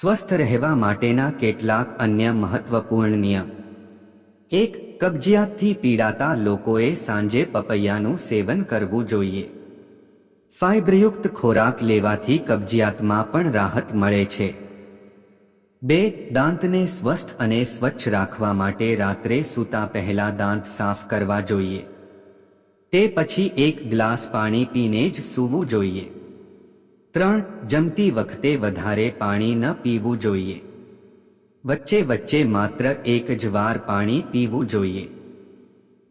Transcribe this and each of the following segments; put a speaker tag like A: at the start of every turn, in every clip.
A: સ્વસ્થ રહેવા માટેના કેટલાક અન્ય મહત્વપૂર્ણ નિયમ એક, કબજિયાતથી પીડાતા લોકોએ સાંજે પપૈયાનું સેવન કરવું જોઈએ. ફાઇબ્રયુક્ત ખોરાક લેવાથી કબજિયાતમાં પણ રાહત મળે છે. બે, દાંતને સ્વસ્થ અને સ્વચ્છ રાખવા માટે રાત્રે સૂતા પહેલા દાંત સાફ કરવા જોઈએ. તે પછી એક ગ્લાસ પાણી પીને જ સૂવું જોઈએ. ત્રણ જમતી વખતે વધારે પાણી ન પીવું જોઈએ. વચ્ચે વચ્ચે માત્ર એક જ વાર પાણી પીવું જોઈએ.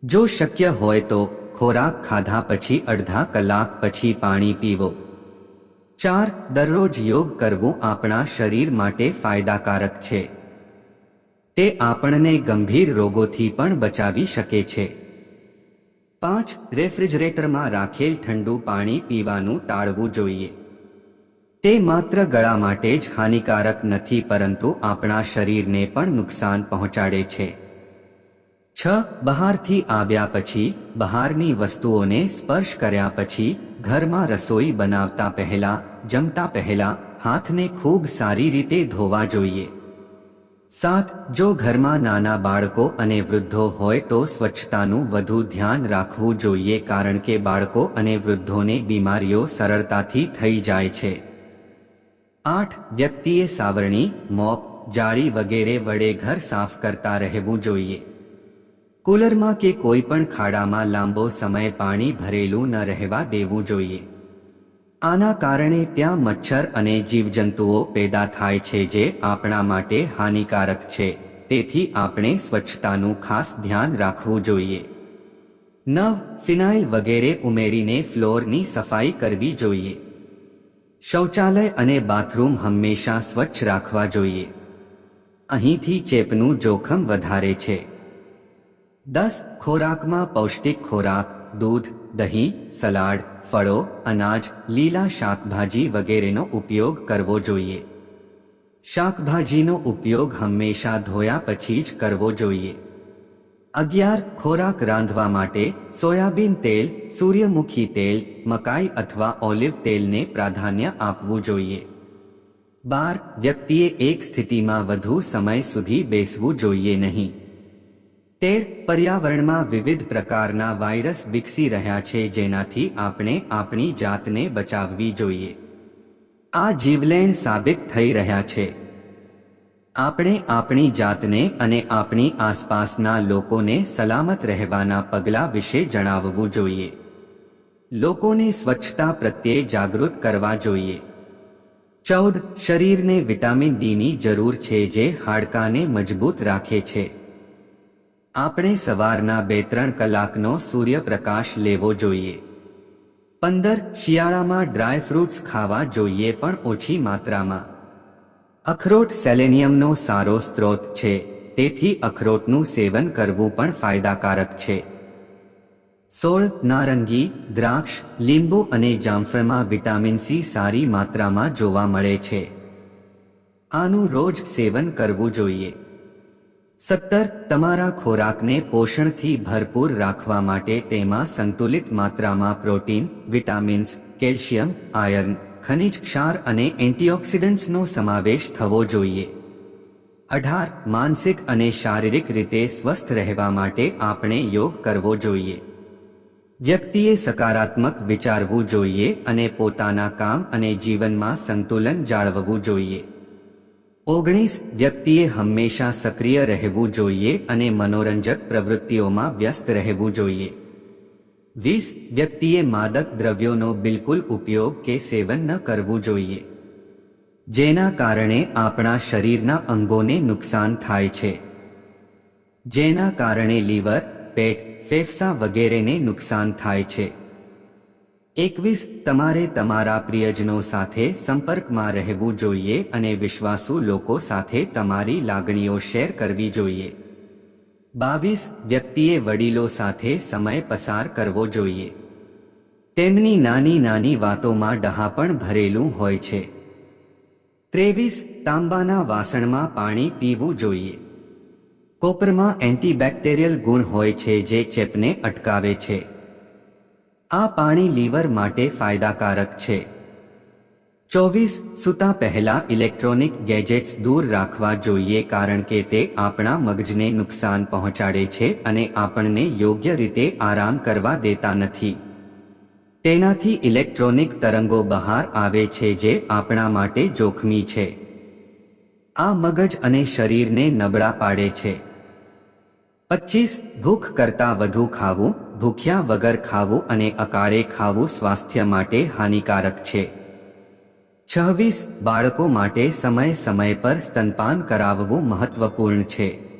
A: જો શક્ય હોય તો ખોરાક ખાધા પછી અડધા કલાક પછી પાણી પીવો. ચાર, દરરોજ યોગ કરવું આપણા શરીર માટે ફાયદાકારક છે. તે આપણને ગંભીર રોગોથી પણ બચાવી શકે છે. પાંચ, રેફ્રિજરેટરમાં રાખેલ ઠંડુ પાણી પીવાનું ટાળવું જોઈએ. તે માત્ર ગળા માટે જ હાનિકારક નથી, પરંતુ આપણા શરીરને પણ નુકસાન પહોંચાડે છે. છ, બહારથી આવ્યા પછી, બહારની વસ્તુઓને સ્પર્શ કર્યા પછી, ઘરમાં રસોઈ બનાવતા પહેલા, જમતા પહેલા, હાથને ખૂબ સારી રીતે ધોવા જોઈએ. સાત, જો ઘરમાં નાના બાળકો અને વૃદ્ધો હોય તો સ્વચ્છતાનું વધુ ધ્યાન રાખવું જોઈએ, કારણ કે બાળકો અને વૃદ્ધોને બીમારીઓ સરળતાથી થઈ જાય છે. આઠ વ્યક્તિએ સાવરણી, મોપ, જાળી વગેરે વડે ઘર સાફ કરતા રહેવું જોઈએ. કુલરમાં કે કોઈ પણ ખાડામાં લાંબો સમય પાણી ભરેલું ન રહેવા દેવું જોઈએ. આના કારણે ત્યાં મચ્છર અને જીવજંતુઓ પેદા થાય છે જે આપણા માટે હાનિકારક છે. તેથી આપણે સ્વચ્છતાનું ખાસ ધ્યાન રાખવું જોઈએ. નવ, ફિનાઇલ વગેરે ઉમેરીને ફ્લોરની સફાઈ કરવી જોઈએ. શૌચાલય અને બાથરૂમ હંમેશા સ્વચ્છ રાખવા જોઈએ. અહીંથી ચેપનું જોખમ વધારે છે. દસ ખોરાકમાં પૌષ્ટિક ખોરાક, દૂધ, દહીં, સલાડ, ફળો, અનાજ, લીલા શાકભાજી વગેરેનો ઉપયોગ કરવો જોઈએ. શાકભાજીનો ઉપયોગ હંમેશા ધોયા પછી જ કરવો જોઈએ. અગિયાર ખોરાક રાંધવા માટે સોયાબીન તેલ, સૂર્યમુખી તેલ, મકાઈ અથવા ઓલિવ તેલને પ્રાધાન્ય આપવું જોઈએ. બાર, વ્યક્તિએ એક સ્થિતિમાં વધુ સમય સુધી બેસવું જોઈએ નહીં. તેર, પર્યાવરણમાં વિવિધ પ્રકારના વાયરસ વિકસી રહ્યા છે જેનાથી આપણે આપણી જાતને બચાવવી જોઈએ. આ જીવલેણ સાબિત થઈ રહ્યા છે. આપણે આપણી જાતને અને આપણી આસપાસના લોકોને સલામત રહેવાના પગલાં વિશે જણાવવું જોઈએ. લોકોને સ્વચ્છતા પ્રત્યે જાગૃત કરવા જોઈએ. ચૌદ, શરીરને વિટામિન ડીની જરૂર છે જે હાડકાને મજબૂત રાખે છે. આપણે સવારના બે ત્રણ કલાકનો સૂર્યપ્રકાશ લેવો જોઈએ. પંદર, શિયાળામાં ડ્રાય ફ્રૂટ્સ ખાવા જોઈએ પણ ઓછી માત્રામાં. અખરોટ સેલેનિયમનો સારો સ્ત્રોત છે, તેથી અખરોટનું સેવન કરવું પણ ફાયદાકારક છે. સોળ, નારંગી, દ્રાક્ષ, લીંબુ અને જામફળમાં વિટામિન સી સારી માત્રામાં જોવા મળે છે. આનું રોજ સેવન કરવું જોઈએ. સત્તર, તમારા ખોરાકને પોષણથી ભરપૂર રાખવા માટે તેમાં સંતુલિત માત્રામાં પ્રોટીન, વિટામિન્સ, કેલ્શિયમ, આયર્ન ખનિજ ક્ષાર અને એન્ટીઓક્સિડન્ટ્સનો સમાવેશ થવો જોઈએ. અઢાર, માનસિક અને શારીરિક રીતે સ્વસ્થ રહેવા માટે આપણે યોગ કરવો જોઈએ. વ્યક્તિએ સકારાત્મક વિચારવું જોઈએ અને પોતાના કામ અને જીવનમાં સંતુલન જાળવવું જોઈએ. ઓગણીસ, વ્યક્તિએ હંમેશા સક્રિય રહેવું જોઈએ અને મનોરંજક પ્રવૃત્તિઓમાં વ્યસ્ત રહેવું જોઈએ. વીસ વ્યક્તિએ માદક દ્રવ્યોનો બિલકુલ ઉપયોગ કે સેવન ન કરવું જોઈએ, જેના કારણે આપણા શરીરના અંગોને નુકસાન થાય છે, જેના કારણે લીવર, પેટ, ફેફસા વગેરેને નુકસાન થાય છે. એકવીસ તમારે તમારા પ્રિયજનો સાથે સંપર્કમાં રહેવું જોઈએ અને વિશ્વાસુ લોકો સાથે તમારી લાગણીઓ શેર કરવી જોઈએ. બાવીસ વ્યક્તિએ વડીલો સાથે સમય પસાર કરવો જોઈએ. તેમની નાની નાની વાતોમાં ડહાપણ ભરેલું હોય છે. ત્રેવીસ તાંબાના વાસણમાં પાણી પીવું જોઈએ. કોપરમાં એન્ટીબેક્ટેરિયલ ગુણ હોય છે જે ચેપને અટકાવે છે. આ પાણી લીવર માટે ફાયદાકારક છે. ચોવીસ સૂતા પહેલા ઇલેક્ટ્રોનિક ગેજેટ્સ દૂર રાખવા જોઈએ કારણ કે તે આપણા મગજને નુકસાન પહોંચાડે છે અને આપણને યોગ્ય રીતે આરામ કરવા દેતા નથી. તેનાથી ઇલેક્ટ્રોનિક તરંગો બહાર આવે છે જે આપણા માટે જોખમી છે. આ મગજ અને શરીરને નબળા પાડે છે. પચીસ ભૂખ કરતાં વધુ ખાવું, ભૂખ્યા વગર ખાવું અને અકાળે ખાવું સ્વાસ્થ્ય માટે હાનિકારક છે. છવ્વીસ બાળકો માટે સમય સમય પર સ્તનપાન કરાવવું મહત્વપૂર્ણ છે.